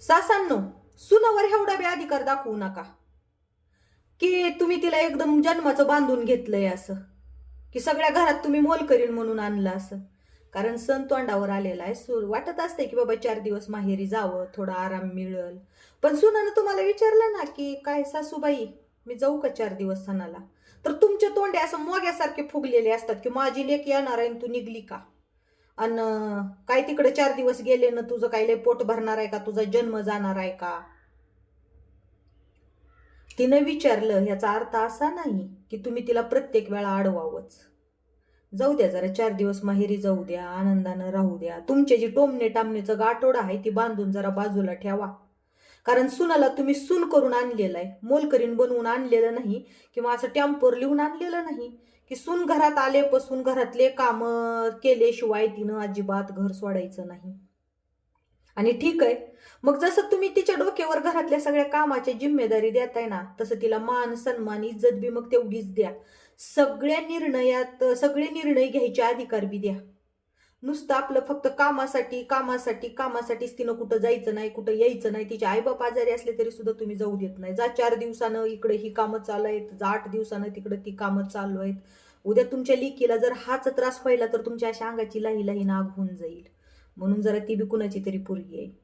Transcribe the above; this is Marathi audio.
सासांनो सुनावर एवढा बी अधिकार दाखवू नका. की तुम्ही तिला एकदम जन्माचं बांधून घेतलंय असं. की सगळ्या घरात तुम्ही मोल करीन म्हणून आणलं असं. कारण सण तोंडावर आलेला आहे. सूर वाटत असते की बाबा चार दिवस माहेरी जावं थोडा आराम मिळल. पण सुनानं तुम्हाला विचारलं ना की काय सासूबाई मी जाऊ का चार दिवस सणाला? तर तुमचे तोंडे असं मोग्यासारखे फुगलेले असतात की माझी लेक येणार आहे आणि तू निघली का? आणि काय तिकडे चार दिवस गेले ना तुझं काय लय पोट भरणार आहे का? तुझा जन्म जाणार आहे का? तिनं विचारलं याचा अर्थ असा नाही की तुम्ही तिला प्रत्येक वेळा अडवावंच. जाऊ द्या जरा चार दिवस माहेरी जाऊ द्या आनंदानं राहू द्या. तुमचे जी टोमणे टामणेचं गाठोडा आहे ती बांधून जरा बाजूला ठेवा. कारण सुनाला तुम्ही सून करून आणलेलं आहे. मोलकरीन बनवून आणलेलं नाही किंवा असं टॅम्पोर लिहून आणलेलं नाही. की सून घरात आलेपासून घरातले काम केल्याशिवाय तिनं अजिबात घर सोडायचं नाही. आणि ठीक आहे. मग जसं तुम्ही तिच्या डोक्यावर घरातल्या सगळ्या कामाची जिम्मेदारी देताय ना तसं तिला मान सन्मान इज्जत बी मग तेवढीच द्या. सगळ्या निर्णयात सगळे निर्णय घ्यायचे अधिकार बी द्या. नुसतं आपलं फक्त कामासाठी कामासाठी कामासाठीच तिनं कुठं जायचं नाही कुठं यायचं नाही. तिचे आईबाप आजारी असले तरी सुद्धा तुम्ही जाऊ देत नाही. जा चार दिवसानं इकडे ही कामं चालू आहेत जा आठ दिवसानं तिकडे ती कामं चालू आहेत. उद्या तुमच्या लिकीला जर हाच त्रास व्हायला तर तुमच्या अशा अंगाची लाही लाही नाग होऊन जाईल. म्हणून जरा ती बी कुणाची तरी पोरगी आहे.